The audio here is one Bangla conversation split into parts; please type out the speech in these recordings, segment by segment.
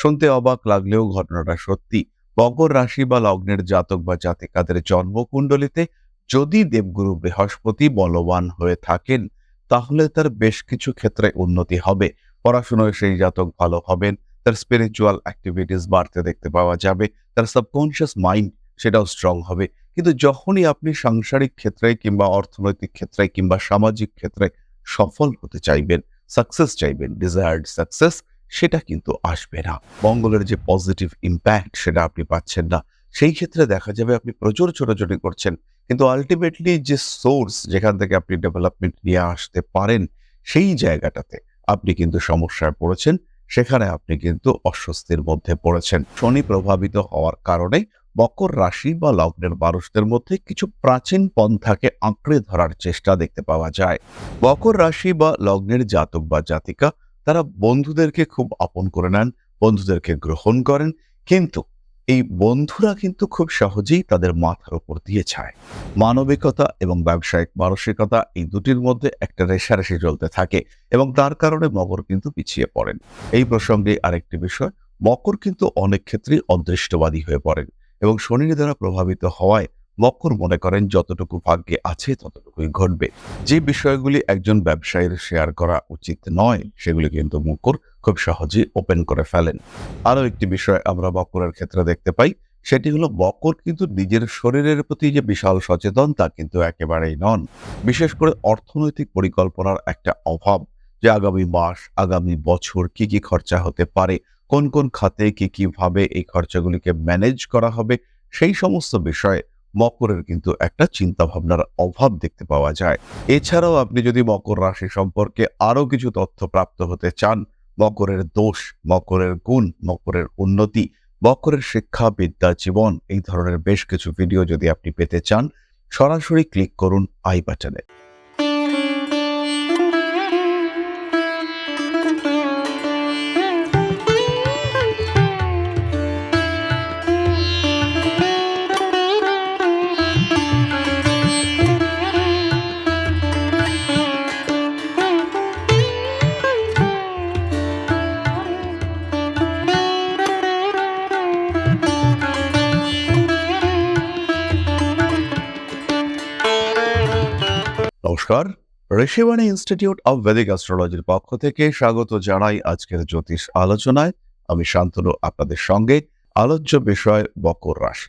শুনতে অবাক লাগলেও ঘটনাটা সত্যি। মকর রাশি বা লগ্নের জাতক বা জাতিকাদের জন্মকুণ্ডলিতে যদি দেবগুরু বৃহস্পতি বলবান হয়ে থাকেন, তাহলে তার বেশ কিছু ক্ষেত্রে উন্নতি হবে। পড়াশোনায় সেই জাতক ভালো হবেন, তার স্পিরিচুয়াল অ্যাক্টিভিটিস বাড়তে দেখতে পাওয়া যাবে, তার সাবকনশিয়াস মাইন্ড সেটাও স্ট্রং হবে। কিন্তু যখনই আপনি সাংসারিক ক্ষেত্রে কিংবা অর্থনৈতিক ক্ষেত্রে কিংবা সামাজিক ক্ষেত্রে সফল হতে চাইবেন সাকসেস চাইবেন ডিজায়ার্ড সাকসেস সেটা কিন্তু আসবে না। মঙ্গলের যে পজিটিভ ইম্প্যাক্ট সেটা আপনি পাচ্ছেন না। সেই ক্ষেত্রে দেখা যাবে আপনি প্রচুর ছোটাছুটি করছেন। কিন্তু আলটিমেটলি যে সোর্স যেখান থেকে আপনি ডেভেলপমেন্ট নিয়ে আসতে পারেন, সেই জায়গাটাতে আপনি কিন্তু সমস্যায় পড়েছেন। সেখানে আপনি কিন্তু অস্বস্তির মধ্যে পড়েছেন। শনি প্রভাবিত হওয়ার কারণে মকর রাশি বা লগ্নের মানুষদের মধ্যে কিছু প্রাচীন পন্থাকে আঁকড়ে ধরার চেষ্টা দেখতে পাওয়া যায়। মকর রাশি বা লগ্নের জাতক বা জাতিকা তারা বন্ধুদেরকে খুব আপন করে নেন, বন্ধুদেরকে গ্রহণ করেন, কিন্তু এই বন্ধুরা কিন্তু খুব সহজেই তাদের মাথার উপর দিয়ে ছায়। মানবিকতা এবং ব্যবসায়িক মানসিকতা এই দুটির মধ্যে একটা রেশারেশি চলতে থাকে এবং তার কারণে মকর কিন্তু পিছিয়ে পড়েন। এই প্রসঙ্গে আরেকটি বিষয়, মকর কিন্তু অনেক ক্ষেত্রেই অদৃষ্টবাদী হয়ে পড়েন এবং শনির দ্বারা প্রভাবিত হওয়ায় মকর মনে করেন যতটুকু ভাগ্যে আছে ততটুকুই ঘটবে। যে বিষয়গুলি একজন ব্যবসায়ীর শেয়ার করা উচিত নয়, সেগুলি কিন্তু মকর খুব সহজেই ওপেন করে ফেলেন। আরও একটি বিষয় আমরা মকরের ক্ষেত্রে দেখতে পাই, সেটি হলো মকর কিন্তু নিজের শরীরের প্রতি যে বিশাল সচেতন, তা কিন্তু একেবারেই নন। বিশেষ করে অর্থনৈতিক পরিকল্পনার একটা অভাব, যে আগামী মাস, আগামী বছর কি কি খরচা হতে পারে, কোন কোন খাতে কি কীভাবে এই খরচাগুলিকে ম্যানেজ করা হবে, সেই সমস্ত বিষয়ে মকরের কিন্তু একটা চিন্তা ভাবনার অভাব দেখতে পাওয়া যায়। এছাড়াও আপনি যদি মকর রাশি সম্পর্কে আরও কিছু তথ্য প্রাপ্ত হতে চান, মকরের দোষ, মকরের গুণ, মকরের উন্নতি, মকরের শিক্ষা, বিদ্যা, জীবন, এই ধরনের বেশ কিছু ভিডিও যদি আপনি পেতে চান, সরাসরি ক্লিক করুন আই বাটনে নমস্কার। ঋষিবাণী ইনস্টিটিউট অব ভেদিক অ্যাস্ট্রোলজির পক্ষ থেকে স্বাগত জানাই আজকের জ্যোতিষ আলোচনায়। আমি শান্তনু, আপনাদের সঙ্গে আলোচ্য বিষয় মকর রাশি।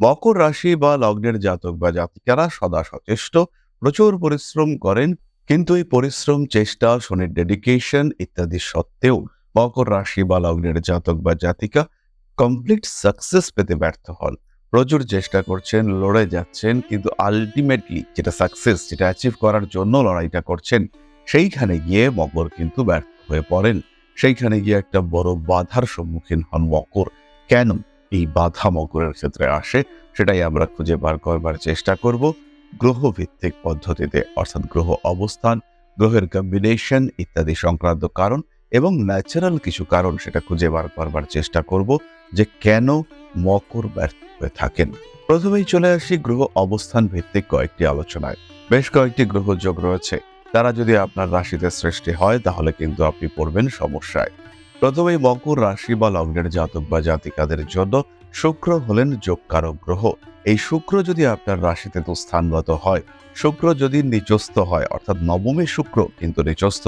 মকর রাশি বা লগ্নের জাতক বা জাতিকারা সদা সচেষ্ট, প্রচুর পরিশ্রম করেন, কিন্তু এই পরিশ্রম, চেষ্টা, শনির ডেডিকেশন ইত্যাদি সত্ত্বেও মকর রাশি বা লগ্নের জাতক বা জাতিকা কমপ্লিট সাকসেস পেতে ব্যর্থ হন। প্রচুর চেষ্টা করছেন, লড়ে যাচ্ছেন, কিন্তু আলটিমেটলি যেটা সাকসেস যেটা অ্যাচিভ করার জন্য লড়াইটা করছেন, সেইখানে গিয়ে মকর কিন্তু ব্যর্থ হয়ে পড়েন। সেইখানে গিয়ে একটা বড় বাধার সম্মুখীন হন মকর। কেন এই বাধা মকরের ক্ষেত্রে আসে, সেটাই আমরা খুঁজে বার করবার চেষ্টা করব। গ্রহ ভিত্তিক পদ্ধতিতে, অর্থাৎ গ্রহ অবস্থান, গ্রহের কম্বিনেশন ইত্যাদি সংক্রান্ত কারণ এবং ন্যাচারাল কিছু কারণ সেটা খুঁজে বার করবার চেষ্টা করব যে কেন মকর ব্যর্থ হয়ে থাকেন। প্রথমেই চলে আসি গ্রহ অবস্থান ভিত্তিক কয়েকটি আলোচনায়। বেশ কয়েকটি গ্রহ যোগ রয়েছে। তারা যদি আপনার রাশিতে সৃষ্টি হয়, তাহলে কিন্তু আপনি পড়বেন সমস্যায়। প্রথমেই মকর রাশি বা লগ্নের জাতক বা জাতিকাদের জন্য শুক্র হলেন যোগকারক গ্রহ। এই শুক্র যদি আপনার রাশিতে তো স্থানগত হয়, শুক্র যদি নিচস্থ হয়, অর্থাৎ নবমী শুক্র কিন্তু নিচস্থ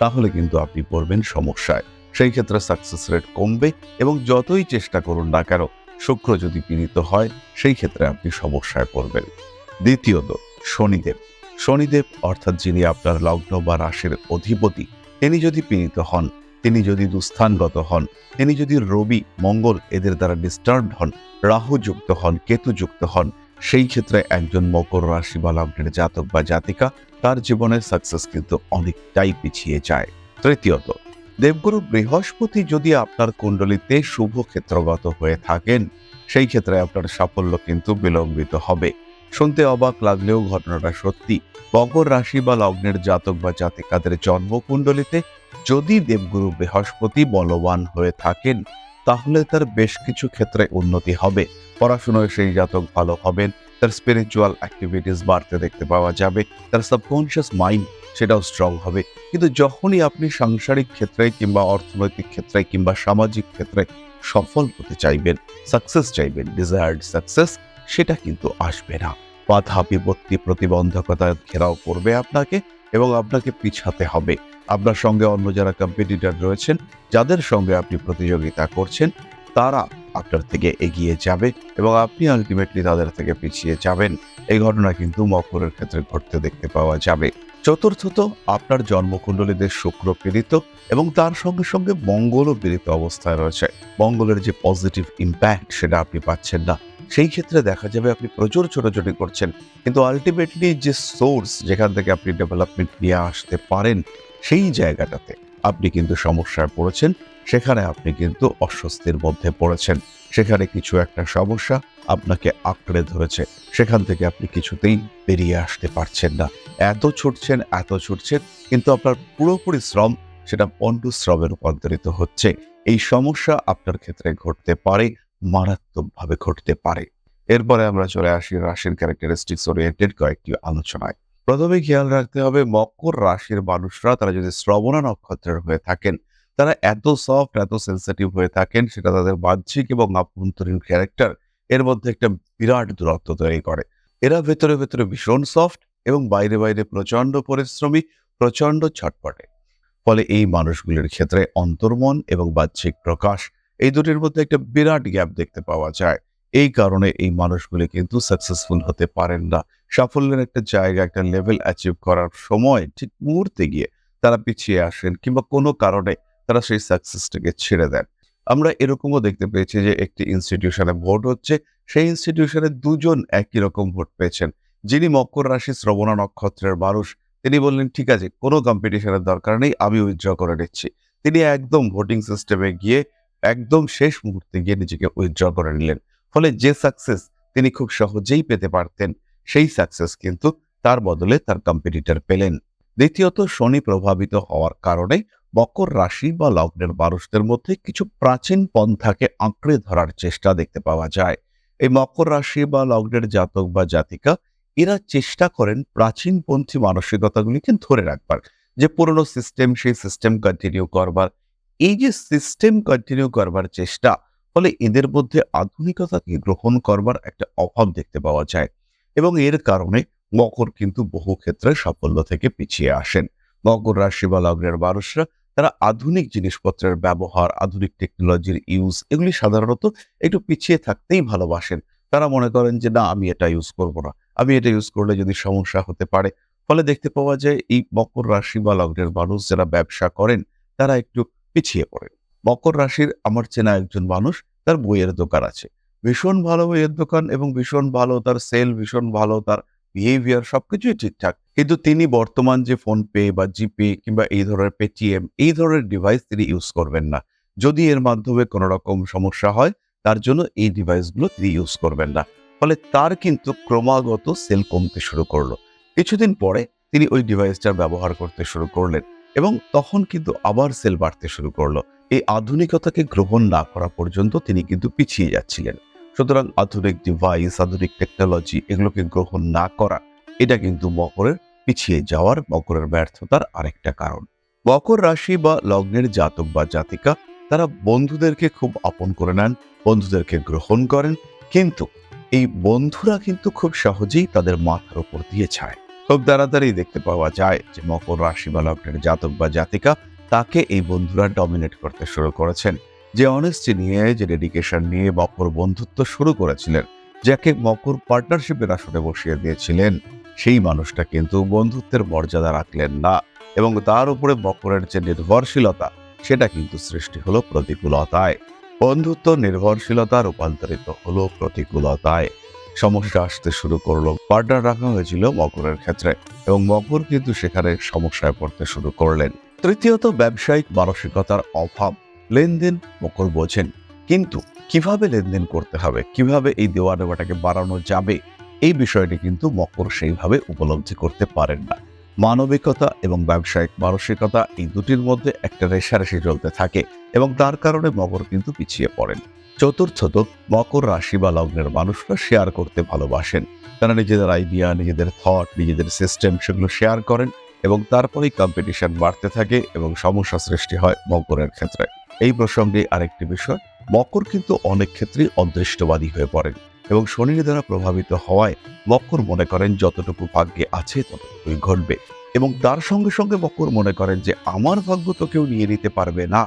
তাহলে কিন্তু আপনি পড়বেন সমস্যায়। সেই ক্ষেত্রে সাকসেস রেট কমবে এবং যতই চেষ্টা করুন না কেন, শুক্র যদি পীড়িত হয়, সেই ক্ষেত্রে আপনি সমস্যায় পড়বেন। দ্বিতীয়ত, শনিদেব। শনিদেব অর্থাৎ যিনি আপনার লগ্ন বা রাশির অধিপতি, তিনি যদি পীড়িত হন, তিনি যদি দুস্থানগত হন, তিনি যদি রবি, মঙ্গল এদের দ্বারা ডিস্টার্বড হন রাহু যুক্ত হন কেতু যুক্ত হন সেই ক্ষেত্রে একজন মকর রাশি বা লগ্নের জাতক বা জাতিকা তার জীবনের সাকসেস কিন্তু অনেকটাই পিছিয়ে যায়। তৃতীয়ত, দেবগুরু বৃহস্পতি যদি আপনার কুণ্ডলিতে শুভ ক্ষেত্রগত হয়ে থাকেন, সেই ক্ষেত্রে আপনার সাফল্য কিন্তু বিলম্বিত হবে। শুনতে অবাক লাগলেও ঘটনাটা সত্যি, মকর রাশি বা লগ্নের জাতক বা জাতিকাদের জন্মকুণ্ডলিতে যদি দেবগুরু বৃহস্পতি বলবান হয়ে থাকেন তাহলে তার বেশ কিছু ক্ষেত্রে উন্নতি হবে। পড়াশোনায় সেই জাতক ভালো হবেন, তার স্পিরিচুয়াল অ্যাক্টিভিটিস বাড়তে দেখতে পাওয়া যাবে, তার সাবকনশিয়াস মাইন্ড সেটাও স্ট্রং হবে। কিন্তু যখনই আপনি সাংসারিক ক্ষেত্রে কিংবা অর্থনৈতিক ক্ষেত্রে কিংবা সামাজিক ক্ষেত্রে সফল হতে চাইবেন সাকসেস চাইবেন ডিজায়ার্ড সাকসেস সেটা কিন্তু আসবে না। বাধা বিপত্তি প্রতিবন্ধকতা ঘেরাও করবে আপনাকে এবং আপনাকে পিছাতে হবে। আপনার সঙ্গে অন্য যারা কম্পিটিটর রয়েছেন, যাদের সঙ্গে আপনি প্রতিযোগিতা করছেন, তারা আপনার থেকে এগিয়ে যাবে এবং আপনি আলটিমেটলি তাদের থেকে পিছিয়ে যাবেন। এই ঘটনা কিন্তু মকরের ক্ষেত্রে ঘটতে দেখতে পাওয়া যাবে। চতুর্থত, আপনার জন্মকুণ্ডলীতে শুক্র পীড়িত এবং তার সঙ্গে সঙ্গে মঙ্গলও পীড়িত অবস্থায় রয়েছে। মঙ্গলের যে পজিটিভ ইম্প্যাক্ট সেটা আপনি পাচ্ছেন না। সেই ক্ষেত্রে দেখা যাবে আপনি প্রচুর ছোটাছুটি করছেন, কিন্তু আলটিমেটলি যে সোর্স যেখান থেকে আপনি ডেভেলপমেন্ট নিয়ে আসতে পারেন সেই জায়গাটাতে আপনি কিন্তু সমস্যায় পড়েছেন, সেখানে আপনি কিন্তু অস্বস্তির মধ্যে পড়েছেন। সেখানে কিছু একটা সমস্যা আপনাকে আঁকড়ে ধরেছে, সেখান থেকে আপনি কিছুতেই বেরিয়ে আসতে পারছেন না। এত ছুটছেন এত ছুটছেন, কিন্তু আপনার পুরোপুরি শ্রম সেটা পণ্ড শ্রমে রূপান্তরিত হচ্ছে। এই সমস্যা আপনার ক্ষেত্রে ঘটতে পারে, মারাত্মকভাবে ঘটতে পারে। এরপরে আমরা চলে আসি রাশির ক্যারেক্টারিস্টিক্স ওরিয়েন্টেড কয়েকটি আলোচনায়। প্রথমে খেয়াল রাখতে হবে মকর রাশির মানুষরা, তারা যদি শ্রবণা নক্ষত্রের হয়ে থাকেন, তারা এত সফট এত সেন্সিটিভ হয়ে থাকেন, সেটা তাদের বাহ্যিক এবং আভ্যন্তরীণ ক্যারেক্টার এর মধ্যে একটা বিরাট দূরত্ব তৈরি করে। এরা ভেতরে ভেতরে ভীষণ সফট এবং বাইরে বাইরে প্রচণ্ড পরিশ্রমী প্রচণ্ড ছটপটে। ফলে এই মানুষগুলির ক্ষেত্রে অন্তর্মন এবং বাহ্যিক প্রকাশ এই দুটির মধ্যে একটা বিরাট গ্যাপ দেখতে পাওয়া যায়। এই কারণে এই মানুষগুলি কিন্তু সাকসেসফুল হতে পারেন না। সাফল্যের একটা জায়গা, একটা লেভেল অ্যাচিভ করার সময় ঠিক মুহূর্তে গিয়ে তারা পিছিয়ে আসেন কিংবা কোনো কারণে তারা সেই সাকসেসটাকে ছেড়ে দেন। আমরা এরকমও দেখতে পেয়েছি যে একটি ইনস্টিটিউশনে ভোট হচ্ছে, সেই ইনস্টিটিউশনে দুজন একই রকম ভোট পেয়েছেন। যিনি মকর রাশি শ্রবণা নক্ষত্রের মানুষ, তিনি বললেন, ঠিক আছে, কোনো কম্পিটিশনের দরকার নেই, আমি উইথড্র করে নিচ্ছি। তিনি একদম ভোটিং সিস্টেমে গিয়ে একদম শেষ মুহূর্তে গিয়ে নিজেকে উইথড্র করে নিলেন। ফলে যে সাকসেস তিনি খুব সহজেই পেতে পারতেন, সেই সাকসেস কিন্তু তার বদলে তার কম্পিটিটর পেলেন। দ্বিতীয়ত, শনি প্রভাবিত হওয়ার কারণে মকর রাশি বা লগ্নের মানুষদের মধ্যে কিছু প্রাচীন পন্থাকে আঁকড়ে ধরার চেষ্টা দেখতে পাওয়া যায়। এই মকর রাশি বা লগ্নের জাতক বা জাতিকা, এরা চেষ্টা করেন প্রাচীনপন্থী মানসিকতাগুলিকে ধরে রাখবার, যে পুরনো সিস্টেম সেই সিস্টেম কন্টিনিউ করবার। এই যে সিস্টেম কন্টিনিউ করবার চেষ্টা ফলে এদের মধ্যে আধুনিকতাকে গ্রহণ করবার একটা অভাব দেখতে পাওয়া যায় এবং এর কারণে মকর কিন্তু বহু ক্ষেত্রে সাফল্য থেকে পিছিয়ে আসেন। মকর রাশি বা লগ্নের মানুষরা তারা আধুনিক জিনিসপত্রের ব্যবহার, আধুনিক টেকনোলজির ইউজ এগুলি সাধারণত একটু পিছিয়ে থাকতেই ভালোবাসেন। তারা মনে করেন যে, না, আমি এটা ইউজ করব না। আমি এটা ইউজ করলে যদি সমস্যা হতে পারে। ফলে দেখতে পাওয়া যায়, এই মকর রাশি বা লগ্নের মানুষ যারা ব্যবসা করেন, তারা একটু পিছিয়ে পড়েন। মকর রাশির আমার চেনা একজন মানুষ, তার বইয়ের দোকান আছে। ভীষণ ভালো বইয়ের দোকান এবং ভীষণ ভালো তার সেল, ভীষণ ভালো তার বিহেভিয়ার সবকিছুই ঠিকঠাক। কিন্তু তিনি বর্তমান যে ফোন পে বা জিপে কিংবা এই ধরনের পেটিএম, এই ধরনের ডিভাইস তিনি ইউজ করবেন না। যদি এর মাধ্যমে কোনো রকম সমস্যা হয়, তার জন্য এই ডিভাইসগুলো তিনি ইউজ করবেন না। ফলে তার কিন্তু ক্রমাগত সেল কমতে শুরু করল। কিছুদিন পরে তিনি ওই ডিভাইসটা ব্যবহার করতে শুরু করলেন এবং তখন কিন্তু আবার সেল বাড়তে শুরু করল। এই আধুনিকতাকে গ্রহণ না করা পর্যন্ত তিনি কিন্তু পিছিয়ে যাচ্ছিলেন। সুতরাং আধুনিক ডিভাইস আধুনিক টেকনোলজি এগুলোকে গ্রহণ না করা, এটা কিন্তু মকরের পিছিয়ে যাওয়ার, মকরের ব্যর্থতার আরেকটা কারণ। মকর রাশি বা লগ্নের জাতক বা জাতিকা, তারা বন্ধুদেরকে খুব আপন করে নেন, বন্ধুদেরকে গ্রহণ করেন, কিন্তু এই বন্ধুরা কিন্তু খুব সহজেই তাদের মাথার উপর দিয়ে ছায়। খুব তাড়াতাড়ি দেখতে পাওয়া যায় যে মকর রাশি বা লগ্নের জাতক বা জাতিকা তাকে এই বন্ধুরা ডমিনেট করতে শুরু করেছেন। যে অনেস্টি নিয়ে, যে ডেডিকেশন নিয়ে মকর বন্ধুত্ব শুরু করেছিলেন, যাকে মকর পার্টনারশিপের আসনে বসিয়ে দিয়েছিলেন, সেই মানুষটা কিন্তু বন্ধুত্বের মর্যাদা রাখলেন না এবং তার উপরে মকরের যে নির্ভরশীলতা, সেটা কিন্তু সৃষ্টি হলো প্রতিকূলতায়। বন্ধুত্ব নির্ভরশীলতা রূপান্তরিত হলো প্রতিকূলতায়। সমস্যা আসতে শুরু করল পার্টনার রাখা হয়েছিল মকরের ক্ষেত্রে এবং মকর কিন্তু সেখানে সমস্যায় পড়তে শুরু করলেন। তৃতীয়ত ব্যবসায়িক মানসিকতার অভাব। লেনদেন মকর বোঝেন। কিন্তু কীভাবে লেনদেন করতে হবে? কীভাবে এই দেওয়া নেওয়াটাকে বাড়ানো যাবে? এই বিষয়টি কিন্তু মকর সেইভাবে উপলব্ধি করতে পারেন না। মানবিকতা এবং ব্যবসায়িক মানসিকতা এই দুটির মধ্যে একটা রেশারেশি চলতে থাকে এবং তার কারণে মকর কিন্তু পিছিয়ে পড়েন। চতুর্থত, মকর রাশি বা লগ্নের মানুষরা শেয়ার করতে ভালোবাসেন। তারা নিজেদের আইডিয়া নিজেদের থট নিজেদের সিস্টেম সেগুলো শেয়ার করেন এবং তারপরেই কম্পিটিশন বাড়তে থাকে এবং সমস্যা সৃষ্টি হয় মকরের ক্ষেত্রে। এই প্রসঙ্গে আরেকটি বিষয়, মকর কিন্তু অনেক ক্ষেত্রেই অদৃষ্টবাদী হয়ে পড়েন এবং শনির দ্বারা প্রভাবিত হওয়ায় মকর মনে করেন যতটুকু ভাগ্যে আছে ততটুকুই ঘটবে এবং তার সঙ্গে সঙ্গে মকর মনে করেন যে আমার ভাগ্য তো কেউ নিয়ে নিতে পারবে না।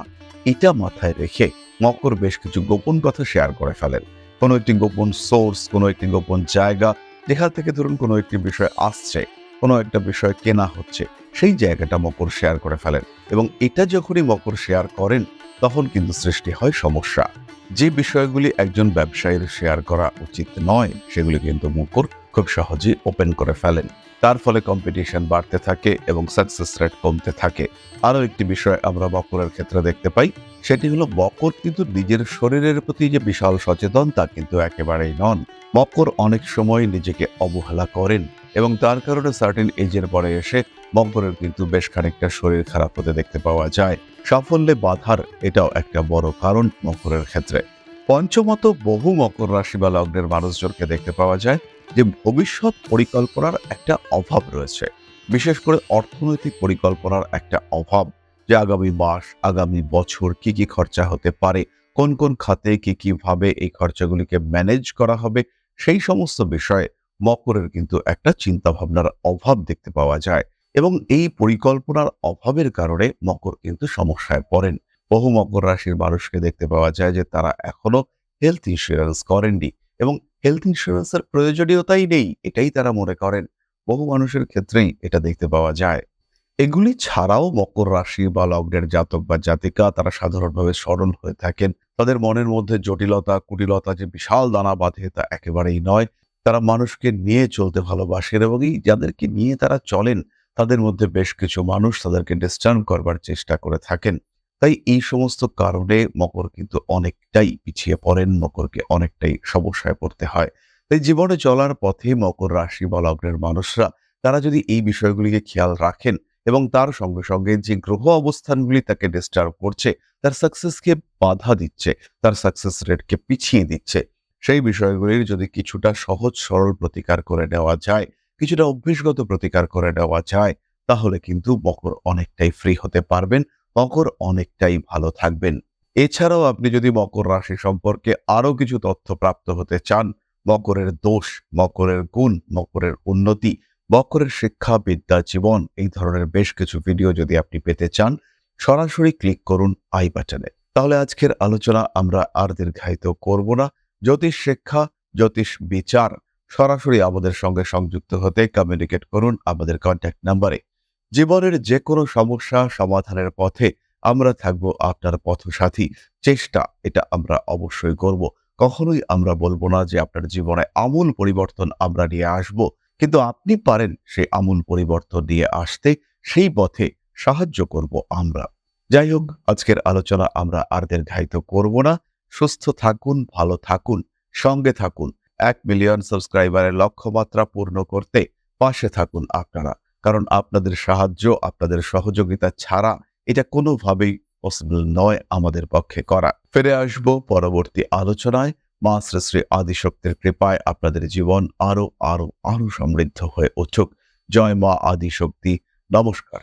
এটা মাথায় রেখে মকর বেশ কিছু গোপন কথা শেয়ার করে ফেলেন। কোনো একটি গোপন সোর্স কোনো একটি গোপন জায়গা, যেখান থেকে ধরুন কোনো একটি বিষয় আসছে কোনো একটা বিষয় কেনা হচ্ছে, সেই জায়গাটা মকর শেয়ার করে ফেলেন এবং এটা যখনই মকর শেয়ার করেন, তখন কিন্তু সৃষ্টি হয় সমস্যা। যে বিষয়গুলি একজন ব্যবসায়ীর শেয়ার করা উচিত নয়, সেগুলি কিন্তু মকর খুব সহজে ওপেন করে ফেলেন। তার ফলে কম্পিটিশন বাড়তে থাকে এবং সাকসেস রেট কমতে থাকে। আরও একটি বিষয় আমরা মকরের ক্ষেত্রে দেখতে পাই, সেটি হলো মকর কিন্তু নিজের শরীরের প্রতি যে বিশাল সচেতন, তা কিন্তু একেবারেই নন। মকর অনেক সময় নিজেকে অবহেলা করেন এবং তার কারণে সার্টেন এজের পরে এসে মকরের কিন্তু বেশ খানিকটা শরীর খারাপ হতে দেখতে পাওয়া যায়। সাফল্যে বাধার এটাও একটা বড় কারণ মকরের ক্ষেত্রে। পঞ্চমত, বহু মকর রাশি বা লগ্নের মানুষজনকে দেখতে পাওয়া যায় যে ভবিষ্যৎ পরিকল্পনার একটা অভাব রয়েছে। বিশেষ করে অর্থনৈতিক পরিকল্পনার একটা অভাব যে আগামী মাস, আগামী বছর কি কি খরচা হতে পারে, কোন কোন খাতে কি কীভাবে এই খরচাগুলিকে ম্যানেজ করা হবে, সেই সমস্ত বিষয়ে মকরের কিন্তু একটা চিন্তা ভাবনার অভাব দেখতে পাওয়া যায় এবং এই পরিকল্পনার অভাবের কারণে মকর কিন্তু সমস্যায় পড়েন। বহু মকর রাশির মানুষকে দেখতে পাওয়া যায় যে তারা এখনও হেলথ ইন্স্যুরেন্স করেননি। এবং হেলথ ইন্স্যুরেন্সের প্রয়োজনীয়তাই নেই, এটাই তারা মনে করেন। বহু মানুষের ক্ষেত্রেই এটা দেখতে পাওয়া যায়। এগুলি ছাড়াও মকর রাশি বা লগ্নের জাতক বা জাতিকা তারা সাধারণভাবে সরল হয়ে থাকেন। তাদের মনের মধ্যে জটিলতা, কুটিলতা যে বিশাল দানা বাঁধে তা একেবারেই নয়। তারা মানুষকে নিয়ে চলতে ভালোবাসেন এবং এই যাদেরকে নিয়ে তারা চলেন, তাদের মধ্যে বেশ কিছু মানুষ তাদেরকে ডিস্টার্ব করবার চেষ্টা করে থাকেন। তাই এই সমস্ত কারণে মকর কিন্তু অনেকটাই পিছিয়ে পড়েন, মকরকে অনেকটাই সমস্যায় পড়তে হয়। তাই জীবনে চলার পথে মকর রাশি বা লগ্নের মানুষরা, তারা যদি এই বিষয়গুলিকে খেয়াল রাখেন এবং তার সঙ্গে সঙ্গে যে গ্রহ অবস্থানগুলি তাকে ডিস্টার্ব করছে, তার সাকসেসকে বাধা দিচ্ছে, তার সাকসেস রেটকে পিছিয়ে দিচ্ছে, সেই বিষয়গুলির যদি কিছুটা সহজ সরল প্রতিকার করে নেওয়া যায়, কিছুটা অভ্যেসগত প্রতিকার করে নেওয়া যায়, তাহলে কিন্তু মকর অনেকটাই ফ্রি হতে পারবেন। মকর অনেকটাই ভালো থাকবেন। এছাড়াও আপনি যদি মকর রাশি সম্পর্কে আরও কিছু তথ্য প্রাপ্ত হতে চান, মকরের দোষ, মকরের গুণ, মকরের উন্নতি, মকরের শিক্ষা, বিদ্যা, জীবন, এই ধরনের বেশ কিছু ভিডিও যদি আপনি পেতে চান, সরাসরি ক্লিক করুন আই বাটনে তাহলে আজকের আলোচনা আমরা আর দীর্ঘায়িত করব না। জ্যোতিষ শিক্ষা, জ্যোতিষ বিচার, সরাসরি আমাদের সঙ্গে সংযুক্ত হতে কমিউনিকেট করুন আমাদের কন্ট্যাক্ট নাম্বারে জীবনের যে কোনো সমস্যা সমাধানের পথে আমরা থাকব আপনার পথসাথী। চেষ্টা, এটা আমরা অবশ্যই করব। কখনোই আমরা বলব না যে আপনার জীবনে আমূল পরিবর্তন আমরা নিয়ে আসব, কিন্তু আপনি পারেন সেই আমূল পরিবর্তন নিয়ে আসতে। সেই পথে সাহায্য করব আমরা। যাই হোক, আজকের আলোচনা আমরা আর দীর্ঘায়িত করব না। সুস্থ থাকুন, ভালো থাকুন, সঙ্গে থাকুন। এক মিলিয়ন সাবস্ক্রাইবারের লক্ষ্যমাত্রা পূর্ণ করতে পাশে থাকুন আপনারা। কারণ আপনাদের সাহায্য, আপনাদের সহযোগিতা ছাড়া এটা কোনোভাবেই পসিবল নয় আমাদের পক্ষে করা। ফিরে আসব পরবর্তী আলোচনায়। মা শ্রী শ্রী আদিশক্তির কৃপায় আপনাদের জীবন আরও আরও আরও সমৃদ্ধ হয়ে উঠুক। জয় মা আদিশক্তি। নমস্কার।